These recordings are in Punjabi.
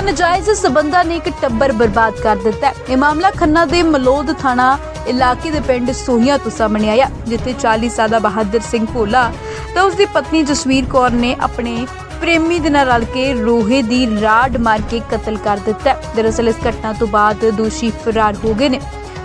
ਤਾਂ ਨਜਾਇਜ਼ ਸਬੰਧਾਂ ਨੇ ਇੱਕ ਟੱਬਰ ਬਰਬਾਦ ਕਰ ਦਿੱਤਾ ਇਹ ਮਾਮਲਾ ਖੰਨਾ ਦੇ ਮਲੋਦ ਥਾਣਾ ਇਲਾਕੇ ਦੇ ਪਿੰਡ ਸੋਹੀਆਂ ਤੋਂ ਸਾਹਮਣੇ ਆਇਆ, ਜਿੱਥੇ 40 ਸਾਲਾ ਬਹਾਦਰ ਸਿੰਘ ਭੋਲਾ ਤਾਂ ਉਸ ਦੀ ਪਤਨੀ ਜਸਵੀਰ ਕੌਰ ਨੇ ਆਪਣੇ ਪ੍ਰੇਮੀ ਦੇ ਨਾਲ ਰਲ ਕੇ ਰੋਹੇ ਦੀ ਰਾਡ ਮਾਰ ਕੇ ਕਤਲ ਕਰ ਦਿੱਤਾ ਦਰਅਸਲ ਇਸ ਘਟਨਾ ਤੋਂ ਬਾਅਦ ਦੋਸ਼ੀ ਫਰਾਰ ਹੋ ਗਏ ਨੇ।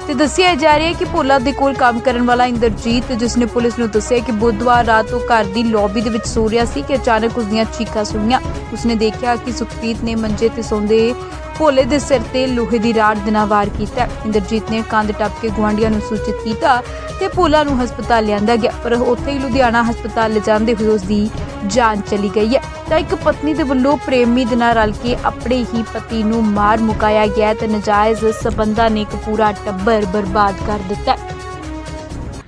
ਤੇ ਦੱਸਿਆ ਜਾ ਰਿਹਾ ਹੈ ਕਿ ਭੋਲਾ ਦੇ ਕੋਲ ਕੰਮ ਕਰਨ ਵਾਲਾ ਇੰਦਰਜੀਤ, ਜਿਸ ਨੇ ਪੁਲਿਸ ਨੂੰ ਦੱਸਿਆ ਕਿ ਬੁੱਧਵਾਰ ਰਾਤ ਉਹ ਘਰ ਦੀ ਲੌਬੀ ਦੇ ਵਿੱਚ ਸੋ ਰਿਹਾ ਸੀ ਕਿ ਅਚਾਨਕ ਉਸ ਦੀਆਂ ਚੀਕਾਂ ਸੁਣੀਆਂ। ਉਸਨੇ ਦੇਖਿਆ ਕਿ ਸੁਖਪ੍ਰੀਤ ਨੇ ਮੰਜੇ ਤੇ ਸੌਂਦੇ ਭੋਲੇ ਦੇ ਸਿਰ ਤੇ ਲੋਹੇ ਦੀ ਰਾੜ ਦੇ ਨਾਲ ਵਾਰ ਕੀਤਾ। ਇੰਦਰਜੀਤ ਨੇ ਕੰਧ ਟੱਪ ਕੇ ਗੁਆਂਢੀਆਂ ਨੂੰ ਸੂਚਿਤ ਕੀਤਾ ਤੇ ਭੋਲਾ ਨੂੰ ਹਸਪਤਾਲ ਲਿਆਂਦਾ ਗਿਆ। ਪਰ ਉੱਥੇ ਹੀ ਲੁਧਿਆਣਾ ਹਸਪਤਾਲ ਲਿਜਾਂਦੇ ਹੋਏ ਉਸ ਦੀ ਜਾਨ ਚਲੀ ਗਈ ਹੈ। ਤਾਂ ਇੱਕ ਪਤਨੀ ਦੇ ਵੱਲੋਂ ਪ੍ਰੇਮੀ ਦੇ ਨਾਲ ਰਲ ਕੇ ਆਪਣੇ ਹੀ ਪਤੀ ਨੂੰ ਮਾਰ ਮੁਕਾਇਆ ਗਿਆ ਤੇ ਨਜਾਇਜ਼ ਸਬੰਧਾਂ ਨੇ ਇੱਕ ਪੂਰਾ ਟੱਬਰ ਬਰਬਾਦ ਕਰ ਦਿੱਤਾ।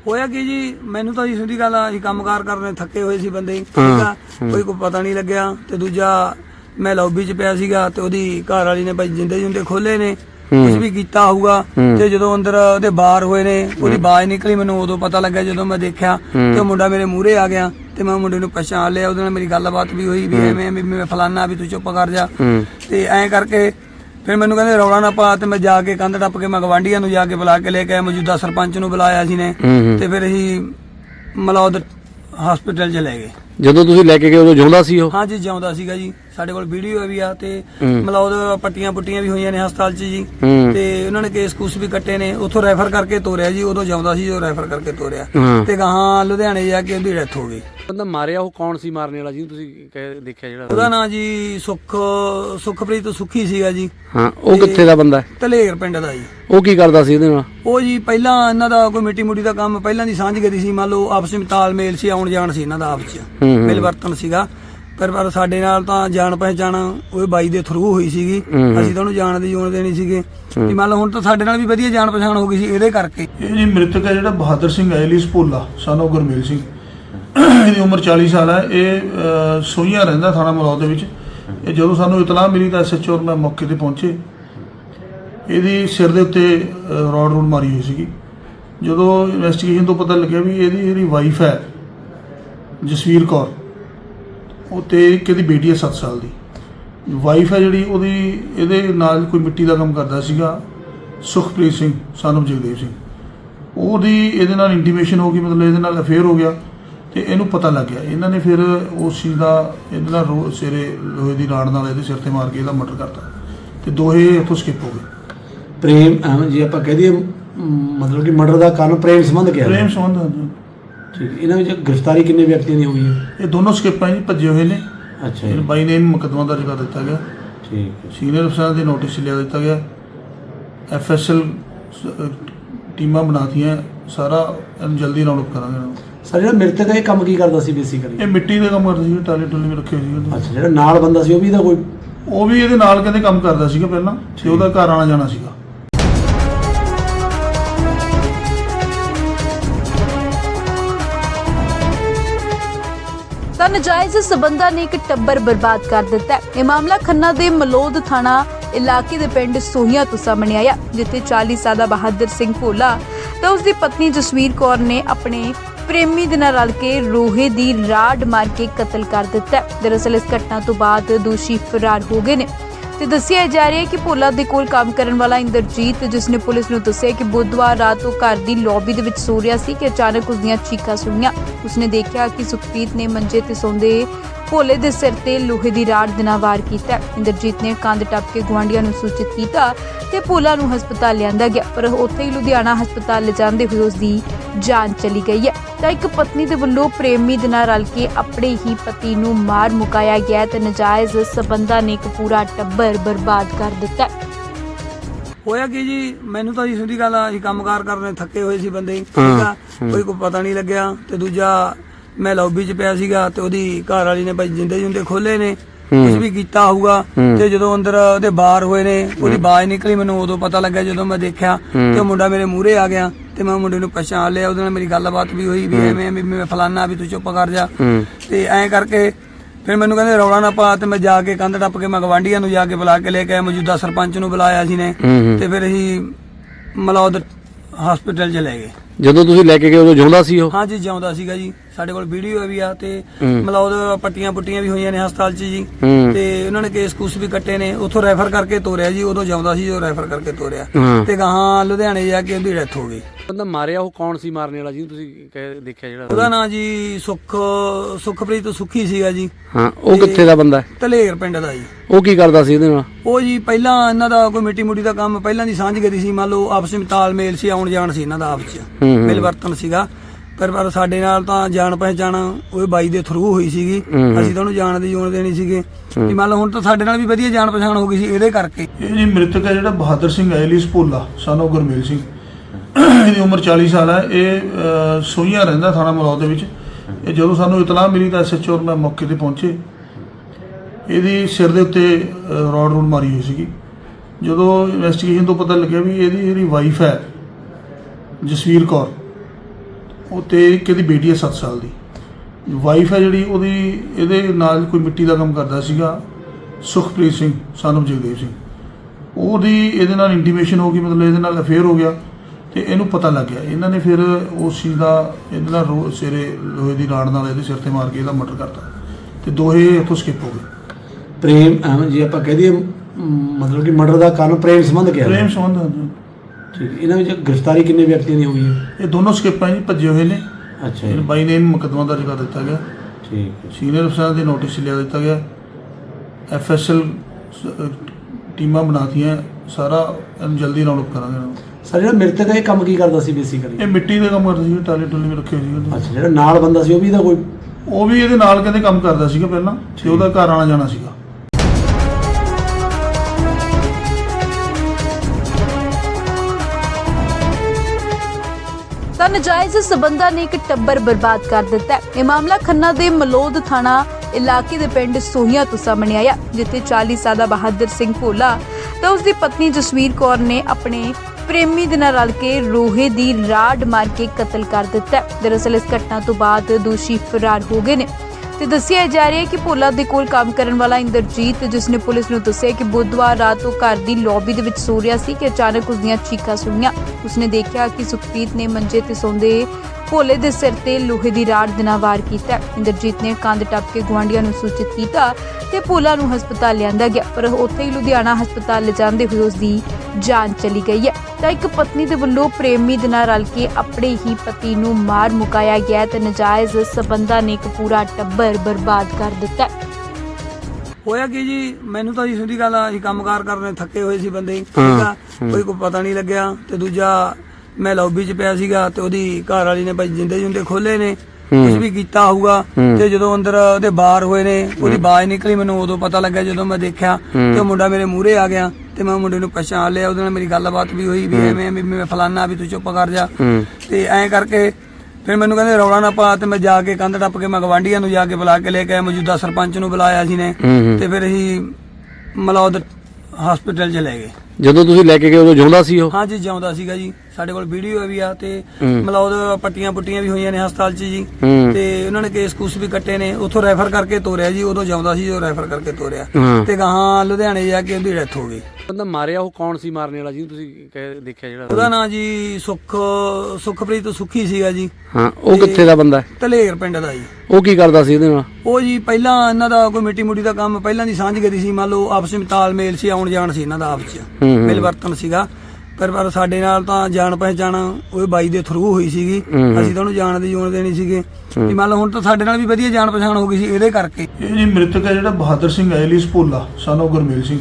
ਹੋਇਆ ਕੀ ਜੀ? ਮੈਨੂੰ ਤਾਂ ਜੀ ਸਿੱਧੀ ਗੱਲ ਆ ਅਸੀਂ ਕੰਮਕਾਰ ਕਰਨੇ ਥੱਕੇ ਹੋਏ ਸੀ ਬੰਦੇ। ਠੀਕ ਆ? ਕੋਈ ਕੋ ਪਤਾ ਨਹੀਂ ਲੱਗਿਆ ਤੇ ਦੂਜਾ ਮੈਂ ਲੌਬੀ 'ਚ ਪਿਆ ਸੀਗਾ ਤੇ ਉਹਦੀ ਘਰ ਵਾਲੀ ਨੇ ਭਾਈ ਜਿੰਦੇ ਜਿੰਦੇ ਖੋਲੇ ਨੇ ਕੁਝ ਵੀ ਕੀਤਾ ਹੋਊਗਾ ਤੇ ਜਦੋਂ ਅੰਦਰ ਉਹਦੇ ਬਾਹਰ ਹੋਏ ਨੇ ਉਹਦੀ ਆਵਾਜ਼ ਨਿਕਲੀ ਮੈਨੂੰ ਉਦੋਂ ਪਤਾ ਲੱਗਾ ਜਦੋਂ ਮੈਂ ਦੇਖਿਆ ਤੇ ਉਹ ਮੁੰਡਾ ਮੇਰੇ ਮੂਹਰੇ ਆ ਗਿਆ ਤੇ ਮੈਂ ਮੁੰਡੇ ਨੂੰ ਪਛਾਣ ਲਿਆ ਉਹਦੇ ਨਾਲ ਮੇਰੀ ਗੱਲਬਾਤ ਵੀ ਹੋਈ ਵੀ ਐਵੇਂ ਵੀ ਮੈਂ ਫਲਾਨਾ ਵੀ ਤੂੰ ਚੁੱਪ ਕਰ ਜਾ। ਤੇ ਐਂ ਕਰਕੇ ਫਿਰ ਮੈਨੂੰ ਕਹਿੰਦੇ ਰੌਲਾ ਨਾ ਪਾ ਤੇ ਮੈਂ ਜਾ ਕੇ ਕੰਧ ਟੱਪ ਕੇ ਮੈਂ ਗਵਾਂਢੀਆਂ ਨੂੰ ਜਾ ਕੇ ਬੁਲਾ ਕੇ ਲੈ ਕੇ ਆਇਆ ਮੌਜੂਦਾ ਸਰਪੰਚ ਨੂੰ ਬੁਲਾਇਆ ਸੀ ਨੇ। ਤੇ ਫਿਰ ਅਸੀਂ ਮਲੌਦ ਹਸਪੀਟਲ ਚ ਲੈ ਗਏ। ਜਦੋਂ ਤੁਸੀਂ ਲੈ ਕੇ ਗਏ ਉਦੋਂ ਜਿਉਂਦਾ ਸੀ ਉਹ? ਹਾਂਜੀ ਜਿਉਂਦਾ ਸੀਗਾ ਜੀ। ਸਾਡੇ ਕੋਲ ਵੀਡੀਓ ਵੀ ਆ ਤੇ ਮਲੌਦ ਪੱਟੀਆਂ ਪੁੱਟੀਆਂ ਵੀ ਹੋਈਆਂ ਨੇ ਹਸਪਤਾਲ 'ਚ ਜੀ। ਤੇ ਉਹਨਾਂ ਨੇ ਕੇਸ ਕੂਸ ਵੀ ਕੱਟੇ ਨੇ ਉੱਥੋਂ ਰੈਫਰ ਕਰਕੇ ਤੋਰਿਆ ਜੀ ਉਦੋਂ ਜਿਉਂਦਾ ਸੀ ਜੋ ਰੈਫਰ ਕਰਕੇ ਤੋਰਿਆ। ਤੇ ਗਾਹਾਂ ਲੁਧਿਆਣੇ ਜਾ ਕੇ ਉਹਦੀ ਡੈਥ ਹੋ ਗਈ। ਬੰਦਾ ਮਾਰਿਆ ਉਹ ਕੌਣ ਸੀ ਮਾਰਨੇ ਵਾਲਾ ਜਿਹਨੂੰ ਤੁਸੀਂ ਦੇਖਿਆ ਜਿਹੜਾ ਉਹਦਾ ਨਾਂ ਜੀ ਸੁਖ ਸੁਖਪ੍ਰੀਤ ਸੁਖੀ ਸੀਗਾ ਜੀ। ਹਾਂ ਉਹ ਕਿੱਥੇ ਦਾ ਬੰਦਾ? ਹੈ ਤਲੇਰ ਪਿੰਡ ਦਾ ਜੀ। ਉਹ ਕੀ ਕਰਦਾ ਸੀ ਉਹਦੇ ਨਾਲ? ਉਹ ਜੀ ਪਹਿਲਾਂ ਇਹਨਾਂ ਦਾ ਕੋਈ ਮਿੱਟੀ ਮੁੱਟੀ ਦਾ ਕੰਮ ਪਹਿਲਾਂ ਦੀ ਸਾਂਝ ਗਰੀ ਸੀ। ਮੰਨ ਲਓ ਆਪਸ ਵਿੱਚ ਤਾਲਮੇਲ ਸੀ ਆਉਣ ਜਾਣ ਸੀ ਇਹਨਾਂ ਦਾ ਆਪਸ ਵਿੱਚ। ਮਿਲ ਵਰਤਨ ਸੀਗਾ। ਪਰ ਪਰ ਸਾਡੇ ਨਾਲ ਤਾਂ ਜਾਣ ਪਹਿਚਾਣ ਉਹ ਬਾਈ ਦੇ ਥਰੂ ਹੋਈ ਸੀਗੀ। ਅਸੀਂ ਤਾਂ ਉਹਨੂੰ ਜਾਣ ਦੀ ਜੋਨ ਦੇਣੀ ਸੀਗੇ। ਵੀ ਮੰਨ ਲਓ ਹੁਣ ਤਾਂ ਸਾਡੇ ਨਾਲ ਵੀ ਵਧੀਆ ਜਾਣ ਪਛਾਣ ਹੋ ਗਈ ਸੀ ਇਹਦੇ ਕਰਕੇ। ਇਹ ਜੀ ਮ੍ਰਿਤਕ ਹੈ ਜਿਹੜਾ ਬਹਾਦਰ ਸਿੰਘ ਐਲੀਸ ਭੋਲਾ ਸਾਨੂੰ ਗੁਰਮੇਲ ਸਿੰਘ। ਇਹਦੀ ਉਮਰ 40 ਸਾਲ ਹੈ। ਇਹ ਸੋਹੀਆਂ ਰਹਿੰਦਾ ਥਾਣਾ ਮਲੌਦ ਦੇ ਵਿੱਚ। ਇਹ ਜਦੋਂ ਸਾਨੂੰ ਇਤਲਾਹ ਮਿਲੀ ਤਾਂ ਐਸਐਚਓ ਔਰ ਮੈਂ ਮੌਕੇ ਤੇ ਪਹੁੰਚੇ। ਇਹਦੀ ਸਿਰ ਦੇ ਉੱਤੇ ਰੋਡ ਰੂਡ ਮਾਰੀ ਹੋਈ ਸੀਗੀ। ਜਦੋਂ ਇਨਵੈਸਟੀਗੇਸ਼ਨ ਤੋਂ ਪਤਾ ਲੱਗਿਆ ਵੀ ਇਹਦੀ ਜਿਹੜੀ ਵਾਈਫ ਹੈ ਜਸਵੀਰ ਕੌਰ ਉਹ ਤੇ ਇੱਕ ਇਹਦੀ ਬੇਟੀ ਹੈ 7 ਸਾਲ ਦੀ। ਵਾਈਫ ਹੈ ਜਿਹੜੀ ਉਹਦੀ ਇਹਦੇ ਨਾਲ ਕੋਈ ਮਿੱਟੀ ਦਾ ਕੰਮ ਕਰਦਾ ਸੀਗਾ ਸੁਖਪ੍ਰੀਤ ਸਿੰਘ ਸਾਨੂੰ ਜਗਦੇਵ ਸਿੰਘ। ਉਹਦੀ ਇਹਦੇ ਨਾਲ ਇੰਟੀਮੇਸ਼ਨ ਹੋ ਗਈ ਮਤਲਬ ਇਹਦੇ ਨਾਲ ਅਫੇਅਰ ਹੋ ਗਿਆ ਤੇ ਇਹਨੂੰ ਪਤਾ ਲੱਗ ਗਿਆ। ਇਹਨਾਂ ਨੇ ਫਿਰ ਉਸ ਚੀਜ਼ ਦਾ ਇਹਦੇ ਨਾਲ ਸਿਰੇ ਲੋਹੇ ਦੀ ਰਾੜ ਨਾਲ ਇਹਦੇ ਸਿਰ ਤੇ ਮਾਰ ਕੇ ਇਹਦਾ ਮਰਡਰ ਕਰਤਾ। ਤੇ ਦੋਹੇ ਇੱਥੋਂ ਸਕਿਪ ਹੋ ਗਏ। ਪ੍ਰੇਮ ਜੇ ਆਪਾਂ ਕਹਿ ਦਈਏ ਮਤਲਬ ਕਿ ਮਰਡਰ ਦਾ ਕਾਰਨ ਪ੍ਰੇਮ ਸੰਬੰਧ ਕਿਹਾ ਪ੍ਰੇਮ ਸੰਬੰਧ। ਠੀਕ ਹੈ। ਇਹਨਾਂ ਵਿੱਚ ਗ੍ਰਿਫਤਾਰੀ ਕਿੰਨੇ ਵਿਅਕਤੀਆਂ ਦੀ ਹੋਈ ਹੈ? ਇਹ ਦੋਨੋਂ ਸਕਿਪ ਜੀ ਭੱਜੇ ਹੋਏ ਨੇ। ਅੱਛਾ ਫਿਰ ਜੀ। ਬਾਈ ਨੇ ਇਹਨੂੰ ਮੁਕੱਦਮਾ ਦਰਜ ਕਰ ਦਿੱਤਾ ਗਿਆ। ਠੀਕ ਹੈ। ਸੀਨੀਅਰ ਅਫਸਰਾਂ ਦੇ ਨੋਟਿਸ ਲਿਆ ਦਿੱਤਾ ਗਿਆ। ਐਫਐਸਐਲ ਟੀਮਾਂ ਬਣਾਤੀਆਂ। ਸਾਰਾ ਇਹਨੂੰ ਜਲਦੀ ਰਾਉਂਡ ਅਪ ਕਰਾਂਗੇ ਇਹਨਾਂ ਨੂੰ। ਸਰ ਜਿਹੜਾ ਮ੍ਰਿਤਕ ਹੈ ਇਹ ਕੰਮ ਕੀ ਕਰਦਾ ਸੀ ਬੇਸਿਕਲੀ ਇਹ ਮਿੱਟੀ ਦੇ ਕੰਮ ਕਰਦੇ ਸੀ ਟਾਲੇ ਟੁਲੇ ਵੀ ਰੱਖੇ ਸੀ ਅੱਛਾ ਜਿਹੜਾ ਨਾਲ ਬੰਦਾ ਸੀ ਉਹ ਵੀ ਇਹਦਾ ਕੋਈ ਉਹ ਵੀ ਇਹਦੇ ਨਾਲ ਕਹਿੰਦੇ ਕੰਮ ਕਰਦਾ ਸੀਗਾ ਪਹਿਲਾਂ। ਤੇ ਉਹਦਾ ਘਰ ਆਣਾ ਜਾਣਾ ਸੀਗਾ। ਤਾਂ ਨਜਾਇਜ਼ ਸਬੰਧਾਂ ਨੇ ਇੱਕ ਟੱਬਰ ਬਰਬਾਦ ਕਰ ਦਿੱਤਾ ਇਹ ਮਾਮਲਾ ਖੰਨਾ ਦੇ ਮਲੋਦ ਥਾਣਾ ਇਲਾਕੇ ਦੇ ਪਿੰਡ ਸੋਹੀਆਂ ਤੋਂ ਸਾਹਮਣੇ ਆਇਆ, ਜਿੱਥੇ 40 ਸਾਲਾ ਬਹਾਦਰ ਸਿੰਘ ਭੋਲਾ ਤਾਂ ਉਸ ਦੀ ਪਤਨੀ ਜਸਵੀਰ ਕੌਰ ਨੇ ਆਪਣੇ ਪ੍ਰੇਮੀ ਦੇ ਨਾਲ ਰਲ ਕੇ ਰੋਹੇ ਦੀ ਰਾਡ ਮਾਰ ਕੇ ਕਤਲ ਕਰ ਦਿੱਤਾ ਦਰਅਸਲ ਇਸ ਘਟਨਾ ਤੋਂ ਬਾਅਦ ਦੋਸ਼ੀ ਫਰਾਰ ਹੋ ਗਏ ਨੇ। ਤੇ ਦੱਸਿਆ ਜਾ ਰਿਹਾ ਹੈ ਕਿ ਭੋਲਾ ਦੇ ਕੋਲ ਕੰਮ ਕਰਨ ਵਾਲਾ ਇੰਦਰਜੀਤ, ਜਿਸ ਨੇ ਪੁਲਿਸ ਨੂੰ ਦੱਸਿਆ ਕਿ ਬੁੱਧਵਾਰ ਰਾਤ ਉਹ ਘਰ ਦੀ ਲੌਬੀ ਦੇ ਵਿੱਚ ਸੋ ਰਿਹਾ ਸੀ ਕਿ ਅਚਾਨਕ ਉਸ ਦੀਆਂ ਚੀਕਾਂ ਸੁਣੀਆਂ। ਉਸਨੇ ਦੇਖਿਆ ਕਿ ਸੁਖਪ੍ਰੀਤ ਨੇ ਮੰਜੇ ਤੇ ਸੌਂਦੇ ਭੋਲੇ ਦੇ ਸਿਰ ਤੇ ਲੋਹੇ ਦੀ ਰਾੜ ਦੇ ਨਾਲ ਵਾਰ ਕੀਤਾ। ਇੰਦਰਜੀਤ ਨੇ ਕੰਧ ਟੱਪ ਕੇ ਗੁਆਂਢੀਆਂ ਨੂੰ ਸੂਚਿਤ ਕੀਤਾ ਤੇ ਭੋਲਾ ਨੂੰ ਹਸਪਤਾਲ ਲਿਆਂਦਾ ਗਿਆ। ਪਰ ਉੱਥੇ ਹੀ ਲੁਧਿਆਣਾ ਹਸਪਤਾਲ ਲਿਜਾਂਦੇ ਹੋਏ ਉਸ ਦੀ ਜਾਨ ਚਲੀ ਗਈ ਹੈ। ਤਾਂ ਇੱਕ ਪਤਨੀ ਦੇ ਵੱਲੋਂ ਪ੍ਰੇਮੀ ਦੇ ਨਾਲ ਰਲ ਕੇ ਆਪਣੇ ਹੀ ਪਤੀ ਨੂੰ ਮਾਰ ਮੁਕਾਇਆ ਗਿਆ ਤੇ ਨਜਾਇਜ਼ ਸਬੰਧਾਂ ਨੇ ਇੱਕ ਪੂਰਾ ਟੱਬਰ ਬਰਬਾਦ ਕਰ ਦਿੱਤਾ। ਹੋਇਆ ਕੀ ਜੀ? ਮੈਨੂੰ ਤਾਂ ਜੀ ਸਿੱਧੀ ਗੱਲ ਆ ਅਸੀਂ ਕੰਮਕਾਰ ਕਰਨੇ ਥੱਕੇ ਹੋਏ ਸੀ ਬੰਦੇ। ਠੀਕ ਆ? ਕੋਈ ਕੋ ਪਤਾ ਨਹੀਂ ਲੱਗਿਆ ਤੇ ਦੂਜਾ ਮੈਂ ਲੌਬੀ 'ਚ ਪਿਆ ਸੀਗਾ ਤੇ ਉਹਦੀ ਘਰ ਵਾਲੀ ਨੇ ਭਾਈ ਜਿੰਦੇ ਜਿੰਦੇ ਖੋਲੇ ਨੇ ਕੁਝ ਵੀ ਕੀਤਾ ਹੋਊਗਾ ਤੇ ਜਦੋਂ ਅੰਦਰ ਉਹਦੇ ਬਾਹਰ ਹੋਏ ਨੇ ਉਹਦੀ ਆਵਾਜ਼ ਨਿਕਲੀ ਮੈਨੂੰ ਉਦੋਂ ਪਤਾ ਲੱਗਾ ਜਦੋਂ ਮੈਂ ਦੇਖਿਆ ਤੇ ਉਹ ਮੁੰਡਾ ਮੇਰੇ ਮੂਹਰੇ ਆ ਗਿਆ ਤੇ ਮੈਂ ਮੁੰਡੇ ਨੂੰ ਪਛਾਣ ਲਿਆ ਉਹਦੇ ਨਾਲ ਮੇਰੀ ਗੱਲਬਾਤ ਵੀ ਹੋਈ ਵੀ ਐਵੇਂ ਵੀ ਮੈਂ ਫਲਾਨਾ ਵੀ ਤੂੰ ਚੁੱਪ ਕਰ ਜਾ। ਤੇ ਐਂ ਕਰਕੇ ਫਿਰ ਮੈਨੂੰ ਕਹਿੰਦੇ ਰੌਲਾ ਨਾ ਪਾ ਤੇ ਮੈਂ ਜਾ ਕੇ ਕੰਧ ਟੱਪ ਕੇ ਮੈਂ ਗਵਾਂਢੀਆਂ ਨੂੰ ਜਾ ਕੇ ਬੁਲਾ ਕੇ ਲੈ ਕੇ ਆਇਆ ਮੌਜੂਦਾ ਸਰਪੰਚ ਨੂੰ ਬੁਲਾਇਆ ਸੀ ਨੇ। ਤੇ ਫਿਰ ਅਸੀਂ ਮਲੌਦ ਹਸਪੀਟਲ ਚ ਲੈ ਗਏ। ਜਦੋਂ ਤੁਸੀਂ ਲੈ ਕੇ ਗਏ ਉਦੋਂ ਜਿਉਂਦਾ ਸੀ ਉਹ? ਹਾਂਜੀ ਜਿਉਂਦਾ ਸੀਗਾ ਜੀ। ਸਾਡੇ ਕੋਲ ਵੀਡੀਓ ਵੀ ਆ ਤੇ। ਮਲੌਦ ਪੱਟੀਆਂ ਪੁੱਟੀਆਂ ਵੀ ਹੋਈਆਂ ਨੇ ਹਸਪਤਾਲ 'ਚ ਜੀ। ਤੇ ਉਹਨਾਂ ਨੇ ਕੇਸ ਕੂਸ ਵੀ ਕੱਟੇ ਨੇ। ਉੱਥੋਂ ਰੈਫਰ ਕਰਕੇ ਤੋਰਿਆ ਜੀ ਉਦੋਂ ਜਾਉਂਦਾ ਸੀ ਜੋ ਰੈਫਰ ਕਰਕੇ ਤੋਰਿਆ। ਤੇ ਗਾਹਾਂ ਲੁਧਿਆਣੇ ਜਾ ਕੇ ਉਹਦੀ ਡੈਥ ਹੋ ਗਈ। ਬੰਦਾ ਮਾਰਿਆ ਉਹ ਕੌਣ ਸੀ ਮਾਰਨੇ ਵਾਲਾ ਜਿਹਨੂੰ ਤੁਸੀਂ ਦੇਖਿਆ ਜਿਹੜਾ ਉਹਦਾ ਨਾਂ ਜੀ ਸੁਖ ਸੁਖਪ੍ਰੀਤ ਸੁਖੀ ਸੀਗਾ ਜੀ। ਹਾਂ ਉਹ ਕਿੱਥੇ ਦਾ ਬੰਦਾ ਹੈ? ਧਲੇਰ ਪਿੰਡ ਦਾ ਜੀ। ਉਹ ਕੀ ਕਰਦਾ ਸੀ ਇਹਦੇ ਨਾਲ? ਉਹ ਜੀ ਪਹਿਲਾਂ ਇਹਨਾਂ ਦਾ ਕੋਈ ਮਿੱਟੀ ਮੁੱਟੀ ਦਾ ਕੰਮ ਪਹਿਲਾਂ ਦੀ ਸਾਂਝ ਗਰੀ ਸੀ। ਮੰਨ ਲਓ ਆਪਸ ਵਿੱਚ ਤਾਲਮੇਲ ਸੀ ਆਉਣ ਜਾਣ ਸੀ ਇਹਨਾਂ ਦਾ ਆਪਸ ਚ ਹੂੰ, ਹੂੰ। ਮਿਲ ਵਰਤਨ ਸੀਗਾ। ਪਰ ਪਰ ਸਾਡੇ ਨਾਲ ਤਾਂ ਜਾਣ ਪਹਿਚਾਣ ਉਹ ਬਾਈ ਦੇ ਥਰੂ ਹੋਈ ਸੀਗੀ। ਅਸੀਂ ਤਾਂ ਉਹਨੂੰ ਜਾਣ ਦੀ ਜੋਨ ਦੇਣੀ ਸੀਗੇ। ਵੀ ਮੰਨ ਲਓ ਹੁਣ ਤਾਂ ਸਾਡੇ ਨਾਲ ਵੀ ਵਧੀਆ ਜਾਣ ਪਛਾਣ ਹੋ ਗਈ ਸੀ ਇਹਦੇ ਕਰਕੇ। ਇਹ ਜੀ ਮ੍ਰਿਤਕ ਹੈ ਜਿਹੜਾ ਬਹਾਦਰ ਸਿੰਘ ਐਲੀਸ ਭੋਲਾ ਸਾਨੂੰ ਗੁਰਮੇਲ ਸਿੰਘ। ਇਹਦੀ ਉਮਰ 40 ਸਾਲ ਹੈ। ਇਹ ਸੋਹੀਆਂ ਰਹਿੰਦਾ ਥਾਣਾ ਮਲੌਦ ਦੇ ਵਿੱਚ। ਇਹ ਜਦੋਂ ਸਾਨੂੰ ਇਤਲਾਹ ਮਿਲੀ ਤਾਂ ਐਸਐਚਓ ਮੈਂ ਮੌਕੇ ਤੇ ਪਹੁੰਚੇ। ਇਹਦੀ ਸਿਰ ਦੇ ਉੱਤੇ ਰੋਡ ਰੂਡ ਮਾਰੀ ਹੋਈ ਸੀਗੀ। ਜਦੋਂ ਇਨਵੈਸਟੀਗੇਸ਼ਨ ਤੋਂ ਪਤਾ ਲੱਗਿਆ ਵੀ ਇਹਦੀ ਜਿਹੜੀ ਵਾਈਫ ਹੈ ਜਸਵੀਰ ਕੌਰ ਉਹ ਤੇ ਇੱਕ ਇਹਦੀ ਬੇਟੀ ਹੈ 7 ਸਾਲ ਦੀ। ਵਾਈਫ ਹੈ ਜਿਹੜੀ ਉਹਦੀ ਇਹਦੇ ਨਾਲ ਕੋਈ ਮਿੱਟੀ ਦਾ ਕੰਮ ਕਰਦਾ ਸੀਗਾ ਸੁਖਪ੍ਰੀਤ ਸਿੰਘ ਸਾਨੂੰ ਜਗਦੇਵ ਸਿੰਘ। ਉਹਦੀ ਇਹਦੇ ਨਾਲ ਇੰਟੀਮੇਸ਼ਨ ਹੋ ਗਈ ਮਤਲਬ ਇਹਦੇ ਨਾਲ ਅਫੇਅਰ ਹੋ ਗਿਆ ਤੇ ਇਹਨੂੰ ਪਤਾ ਲੱਗ ਗਿਆ। ਇਹਨਾਂ ਨੇ ਫਿਰ ਉਸ ਚੀਜ਼ ਦਾ ਇਹਦੇ ਨਾਲ ਰੋ- ਸਿਰੇ ਲੋਹੇ ਦੀ ਰਾੜ ਨਾਲ ਇਹਦੇ ਸਿਰ ਤੇ ਮਾਰ ਕੇ ਇਹਦਾ ਮਰਡਰ ਕਰਤਾ। ਤੇ ਦੋਹੇ ਇੱਥੋਂ ਸਕਿਪ ਹੋ ਗਏ। ਪ੍ਰੇਮ ਅਹ ਜੇ ਆਪਾਂ ਕਹਿ ਦਈਏ ਮਤਲਬ ਕਿ ਮਰਡਰ ਦਾ ਕਾਰਨ ਪ੍ਰੇਮ ਸੰਬੰਧ ਕਿਹਾ ਪ੍ਰੇਮ ਸੰਬੰਧ। ਠੀਕ। ਇਹਨਾਂ ਵਿੱਚ ਗ੍ਰਿਫਤਾਰੀ ਕਿੰਨੇ ਵਿਅਕਤੀਆਂ ਦੀ ਹੋਈ ਹੈ? ਇਹ ਦੋਨੋਂ ਸਕਿਪ ਜੀ ਭੱਜੇ ਹੋਏ ਨੇ। ਅੱਛਾ ਇਹ ਬਾਈ ਨੇ ਮੁਕੱਦਮਾ ਦਰਜ ਕਰ ਦਿੱਤਾ ਗਿਆ। ਠੀਕ ਹੈ। ਸੀਨੀਅਰ ਅਫਸਰਾਂ ਦੇ ਨੋਟਿਸ ਲਿਆ ਦਿੱਤਾ ਗਿਆ। ਐਫਐਸਐਲ ਟੀਮਾਂ ਬਣਾਤੀਆਂ। ਸਾਰਾ ਇਹਨੂੰ ਜਲਦੀ ਰਾਉਂਡ ਅਪ ਕਰਾਂਗੇ ਇਹਨਾਂ। ਨੂੰ। ਸਰ ਜਿਹੜਾ ਮ੍ਰਿਤਕ ਹੈ ਇਹ ਕੰਮ ਕੀ ਕਰਦਾ ਸੀ ਬੇਸਿਕਲੀ ਇਹ ਮਿੱਟੀ ਦੇ ਕੰਮ ਕਰਦੇ ਸੀ ਟਾਲੇ ਟੁੱਲੇ ਰੱਖੇ ਸੀ ਅੱਛਾ ਜਿਹੜਾ ਨਾਲ ਬੰਦਾ ਸੀ ਉਹ ਵੀ ਇਹਦਾ ਕੋਈ ਉਹ ਵੀ ਇਹਦੇ ਨਾਲ ਕਹਿੰਦੇ ਕੰਮ ਕਰਦਾ ਸੀਗਾ ਪਹਿਲਾਂ। ਤੇ ਉਹਦਾ ਘਰ ਆਣਾ ਜਾਣਾ ਸੀਗਾ। ਤਾਂ ਨਜਾਇਜ਼ ਸਬੰਧਾਂ ਨੇ ਇੱਕ ਟੱਬਰ ਬਰਬਾਦ ਕਰ ਦਿੱਤਾ ਇਹ ਮਾਮਲਾ ਖੰਨਾ ਦੇ ਮਲੋਦ ਥਾਣਾ ਇਲਾਕੇ ਦੇ ਪਿੰਡ ਸੋਹੀਆਂ ਤੋਂ ਸਾਹਮਣੇ ਆਇਆ, ਜਿੱਥੇ 40 ਸਾਲਾ ਬਹਾਦਰ ਸਿੰਘ ਭੋਲਾ ਤਾਂ ਉਸ ਦੀ ਪਤਨੀ ਜਸਵੀਰ ਕੌਰ ਨੇ ਆਪਣੇ ਪ੍ਰੇਮੀ ਦੇ ਨਾਲ ਰਲ ਕੇ ਰੋਹੇ ਦੀ ਰਾਡ ਮਾਰ ਕੇ ਕਤਲ ਕਰ ਦਿੱਤਾ ਦਰਅਸਲ ਇਸ ਘਟਨਾ ਤੋਂ ਬਾਅਦ ਦੋਸ਼ੀ ਫਰਾਰ ਹੋ ਗਏ ਨੇ। ਤੇ ਦੱਸਿਆ ਜਾ ਰਿਹਾ ਹੈ ਕਿ ਭੋਲਾ ਦੇ ਕੋਲ ਕੰਮ ਕਰਨ ਵਾਲਾ ਇੰਦਰਜੀਤ, ਜਿਸ ਨੇ ਪੁਲਿਸ ਨੂੰ ਦੱਸਿਆ ਕਿ ਬੁੱਧਵਾਰ ਰਾਤ ਉਹ ਘਰ ਦੀ ਲੌਬੀ ਦੇ ਵਿੱਚ ਸੋ ਰਿਹਾ ਸੀ ਕਿ ਅਚਾਨਕ ਉਸ ਦੀਆਂ ਚੀਕਾਂ ਸੁਣੀਆਂ। ਉਸਨੇ ਦੇਖਿਆ ਕਿ ਸੁਖਪ੍ਰੀਤ ਨੇ ਮੰਜੇ ਤੇ ਸੌਂਦੇ ਭੋਲੇ ਦੇ ਸਿਰ ਤੇ ਲੋਹੇ ਦੀ ਰਾੜ ਦੇ ਨਾਲ ਵਾਰ ਕੀਤਾ। ਇੰਦਰਜੀਤ ਨੇ ਕੰਧ ਟੱਪ ਕੇ ਗੁਆਂਢੀਆਂ ਨੂੰ ਸੂਚਿਤ ਕੀਤਾ ਤੇ ਭੋਲਾ ਨੂੰ ਹਸਪਤਾਲ ਲਿਆਂਦਾ ਗਿਆ ਪਰ ਉੱਥੇ ਹੀ ਲੁਧਿਆਣਾ ਹਸਪਤਾਲ ਲਿਜਾਂਦੇ ਹੋਏ ਉਸ ਦੀ ਜਾਨ ਚਲੀ ਗਈ ਹੈ। ਤਾਂ ਇੱਕ ਪਤਨੀ ਦੇ ਵੱਲੋਂ ਪ੍ਰੇਮੀ ਦੇ ਨਾਲ ਰਲ ਕੇ ਆਪਣੇ ਹੀ ਪਤੀ ਨੂੰ ਮਾਰ ਮੁਕਾਇਆ ਗਿਆ ਤੇ ਨਜਾਇਜ਼ ਸਬੰਧਾਂ ਨੇ ਇੱਕ ਪੂਰਾ ਟੱਬਰ ਬਰਬਾਦ ਕਰ ਦਿੱਤਾ। ਹੋਇਆ ਕੀ ਜੀ? ਮੈਨੂੰ ਤਾਂ ਜੀ ਸਿੱਧੀ ਗੱਲ ਆ ਅਸੀਂ ਕੰਮਕਾਰ ਕਰਨੇ ਥੱਕੇ ਹੋਏ ਸੀ ਬੰਦੇ ਠੀਕ ਆ? ਕੋਈ ਕੋਈ ਪਤਾ ਨਹੀਂ ਲੱਗਿਆ ਤੇ ਦੂਜਾ ਮੈਂ ਲੌਬੀ 'ਚ ਪਿਆ ਸੀਗਾ ਤੇ ਉਹਦੀ ਘਰ ਵਾਲੀ ਨੇ ਭਾਈ ਜਿੰਦੇ ਜੁੰਦੇ ਖੋਲੇ ਨੇ ਕੁਝ ਵੀ ਕੀਤਾ ਹੋਊਗਾ ਤੇ ਜਦੋਂ ਅੰਦਰ ਉਹਦੇ ਬਾਹਰ ਹੋਏ ਨੇ ਉਹਦੀ ਆਵਾਜ਼ ਨਿਕਲੀ ਮੈਨੂੰ ਉਦੋਂ ਪਤਾ ਲੱਗਾ ਜਦੋਂ ਮੈਂ ਦੇਖਿਆ ਤੇ ਉਹ ਮੁੰਡਾ ਮੇਰੇ ਮੂਹਰੇ ਆ ਗਿਆ ਤੇ ਮੈਂ ਮੁੰਡੇ ਨੂੰ ਪਛਾਣ ਲਿਆ ਉਹਦੇ ਨਾਲ ਮੇਰੀ ਗੱਲਬਾਤ ਵੀ ਹੋਈ ਵੀ ਐਵੇਂ ਵੀ ਮੈਂ ਫਲਾਨਾ ਵੀ ਤੂੰ ਚੁੱਪ ਕਰ ਜਾ। ਤੇ ਐਂ ਕਰਕੇ ਫਿਰ ਮੈਨੂੰ ਕਹਿੰਦੇ ਰੌਲਾ ਨਾ ਪਾ ਤੇ ਮੈਂ ਜਾ ਕੇ ਕੰਧ ਟੱਪ ਕੇ ਮੈਂ ਗਵਾਂਢੀਆਂ ਨੂੰ ਜਾ ਕੇ ਬੁਲਾ ਕੇ ਲੈ ਕੇ ਆਇਆ ਮੌਜੂਦਾ ਸਰਪੰਚ ਨੂੰ ਬੁਲਾਇਆ ਸੀ ਨੇ। ਤੇ ਫਿਰ ਅਸੀਂ ਮਲੌਦ ਹਸਪੀਟਲ ਚ ਲੈ ਗਏ। ਜਦੋਂ ਤੁਸੀਂ ਲੈ ਕੇ ਗਏ ਉਦੋਂ ਜਿਉਂਦਾ ਸੀ ਉਹ? ਹਾਂਜੀ ਜਿਉਂਦਾ ਸੀਗਾ ਜੀ। ਸਾਡੇ ਕੋਲ ਵੀਡੀਓ ਵੀ ਆ ਤੇ ਮਲੌਦ ਪੱਟੀਆਂ ਪੁੱਟੀਆਂ ਵੀ ਹੋਈਆਂ ਨੇ ਹਸਪਤਾਲ 'ਚ ਜੀ। ਤੇ ਉਹਨਾਂ ਨੇ ਕੇਸ ਕੂਸ ਵੀ ਕੱਟੇ ਨੇ ਉੱਥੋਂ ਰੈਫਰ ਕਰਕੇ ਤੋਰਿਆ ਜੀ ਉਦੋਂ ਜਿਉਂਦਾ ਸੀ ਜੋ ਰੈਫਰ ਕਰਕੇ ਤੋਰਿਆ। ਤੇ ਗਾਹਾਂ ਲੁਧਿਆਣੇ ਜਾ ਕੇ ਉਹਦੀ ਡੈਥ ਹੋ ਗਈ। ਬੰਦਾ ਮਾਰਿਆ ਉਹ ਕੌਣ ਸੀ ਮਾਰਨੇ ਵਾਲਾ ਜਿਹਨੂੰ ਤੁਸੀਂ ਦੇਖਿਆ ਜਿਹੜਾ ਉਹਦਾ ਨਾਂ ਜੀ ਸੁਖ ਸੁਖਪ੍ਰੀਤ ਸੁਖੀ ਸੀਗਾ ਜੀ। ਹਾਂ ਉਹ ਕਿੱਥੇ ਦਾ ਬੰਦਾ? ਹੈ ਧਲੇਰ ਪਿੰਡ ਦਾ ਜੀ। ਉਹ ਕੀ ਕਰਦਾ ਸੀ ਇਹਦੇ ਨਾਲ? ਉਹ ਜੀ ਪਹਿਲਾਂ ਇਹਨਾਂ ਦਾ ਕੋਈ ਮਿੱਟੀ ਮੁੱਟੀ ਦਾ ਕੰਮ ਪਹਿਲਾਂ ਦੀ ਸਾਂਝ ਗਰੀ ਸੀ। ਮੰਨ ਲਓ ਆਪਸ ਵਿੱਚ ਤਾਲਮੇਲ ਸੀ ਆਉਣ ਜਾਣ ਸੀ ਇਹਨਾਂ ਦਾ ਆਪਸ ਚ ਹੂੰ, ਹੂੰ। ਮਿਲ ਵਰਤਨ ਸੀਗਾ। ਪਰ ਪਰ ਸਾਡੇ ਨਾਲ ਤਾਂ ਜਾਣ ਪਹਿਚਾਣ ਉਹ ਬਾਈ ਦੇ ਥਰੂ ਹੋਈ ਸੀਗੀ। ਅਸੀਂ ਤਾਂ ਉਹਨੂੰ ਜਾਣ ਦੀ ਜੋਨ ਦੇਣੀ ਸੀਗੇ। ਵੀ ਮੰਨ ਲਓ ਹੁਣ ਤਾਂ ਸਾਡੇ ਨਾਲ ਵੀ ਵਧੀਆ ਜਾਣ ਪਛਾਣ ਹੋ ਗਈ ਸੀ ਇਹਦੇ ਕਰਕੇ। ਇਹ ਜੀ ਮ੍ਰਿਤਕ ਹੈ ਜਿਹੜਾ ਬਹਾਦਰ ਸਿੰਘ ਐਲੀਸ ਭੋਲਾ ਸਾਨੂੰ ਗੁਰਮੇਲ ਸਿੰਘ।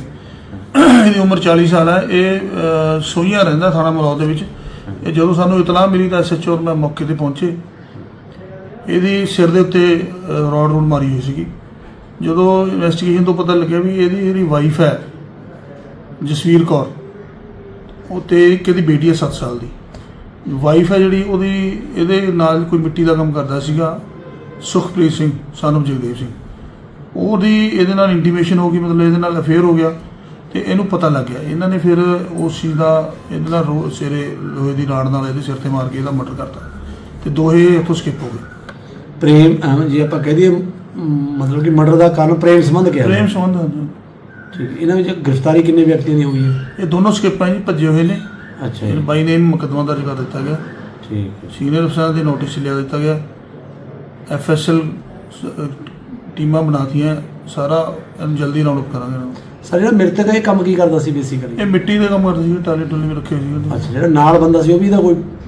ਇਹਦੀ ਉਮਰ 40 ਸਾਲ ਹੈ। ਇਹ ਸੋਹੀਆਂ ਰਹਿੰਦਾ ਥਾਣਾ ਮਲੌਦ ਦੇ ਵਿੱਚ। ਇਹ ਜਦੋਂ ਸਾਨੂੰ ਇਤਲਾਹ ਮਿਲੀ ਤਾਂ ਐਸਐਚਓ ਮੈਂ ਮੌਕੇ ਤੇ ਪਹੁੰਚੇ। ਇਹਦੀ ਸਿਰ ਦੇ ਉੱਤੇ ਰੋਡ ਰੂਡ ਮਾਰੀ ਹੋਈ ਸੀਗੀ। ਜਦੋਂ ਇਨਵੈਸਟੀਗੇਸ਼ਨ ਤੋਂ ਪਤਾ ਲੱਗਿਆ ਵੀ ਇਹਦੀ ਜਿਹੜੀ ਵਾਈਫ ਹੈ ਜਸਵੀਰ ਕੌਰ ਉਹ ਤੇ ਇੱਕ ਇਹਦੀ ਬੇਟੀ ਹੈ 7 ਸਾਲ ਦੀ। ਵਾਈਫ ਹੈ ਜਿਹੜੀ ਉਹਦੀ ਇਹਦੇ ਨਾਲ ਕੋਈ ਮਿੱਟੀ ਦਾ ਕੰਮ ਕਰਦਾ ਸੀਗਾ ਸੁਖਪ੍ਰੀਤ ਸਿੰਘ ਸਾਨੂੰ ਜਗਦੇਵ ਸਿੰਘ। ਉਹਦੀ ਇਹਦੇ ਨਾਲ ਇੰਟੀਮੇਸ਼ਨ ਹੋ ਗਈ ਮਤਲਬ ਇਹਦੇ ਨਾਲ ਅਫੇਅਰ ਹੋ ਗਿਆ ਤੇ ਇਹਨੂੰ ਪਤਾ ਲੱਗ ਗਿਆ। ਇਹਨਾਂ ਨੇ ਫਿਰ ਉਸ ਚੀਜ਼ ਦਾ ਇਹਦੇ ਨਾਲ ਰੋ- ਸਿਰੇ ਲੋਹੇ ਦੀ ਰਾੜ ਨਾਲ ਇਹਦੇ ਸਿਰ ਤੇ ਮਾਰ ਕੇ ਇਹਦਾ ਮਰਡਰ ਕਰਤਾ। ਤੇ ਦੋਹੇ ਇੱਥੋਂ ਸਕਿਪ ਹੋ ਗਏ। ਪ੍ਰੇਮ ਅਹ ਜੇ ਆਪਾਂ ਕਹਿ ਦਈਏ ਮਤਲਬ ਕਿ ਮਰਡਰ ਦਾ ਕਾਰਨ ਪ੍ਰੇਮ ਸੰਬੰਧ ਕਿਹਾ ਪ੍ਰੇਮ ਸੰਬੰਧ। ਠੀਕ। ਇਹਨਾਂ ਵਿੱਚ ਗ੍ਰਿਫਤਾਰੀ ਕਿੰਨੇ ਵਿਅਕਤੀਆਂ ਦੀ ਹੋਈ ਹੈ? ਇਹ ਦੋਨੋਂ ਸਕਿਪ ਜੀ ਭੱਜੇ ਹੋਏ ਨੇ। ਅੱਛਾ ਇਹ ਬਾਈ ਨੇ ਮੁਕੱਦਮਾ ਦਰਜ ਕਰ ਦਿੱਤਾ ਗਿਆ। ਠੀਕ ਹੈ। ਸੀਨੀਅਰ ਅਫਸਰਾਂ ਦੇ ਨੋਟਿਸ ਲਿਆ ਦਿੱਤਾ ਗਿਆ। ਐਫਐਸਐਲ ਟੀਮਾਂ ਬਣਾਤੀਆਂ। ਸਾਰਾ ਇਹਨੂੰ ਜਲਦੀ ਰਾਉਂਡ ਅਪ ਕਰਾਂਗੇ ਇਹਨਾਂ। ਨੂੰ। ਸਰ ਜਿਹੜਾ ਮ੍ਰਿਤਕ ਹੈ ਇਹ ਕੰਮ ਕੀ ਕਰਦਾ ਸੀ ਬੇਸਿਕਲੀ ਇਹ ਮਿੱਟੀ ਦੇ ਕੰਮ ਕਰਦੇ ਸੀ ਟਾਲੇ ਟੁਲੇ ਵੀ ਰੱਖੇ ਸੀ। ਅੱਛਾ ਜਿਹੜਾ ਨਾਲ ਬੰਦਾ ਸੀ ਉਹ ਵੀ ਇਹਦਾ ਕੋਈ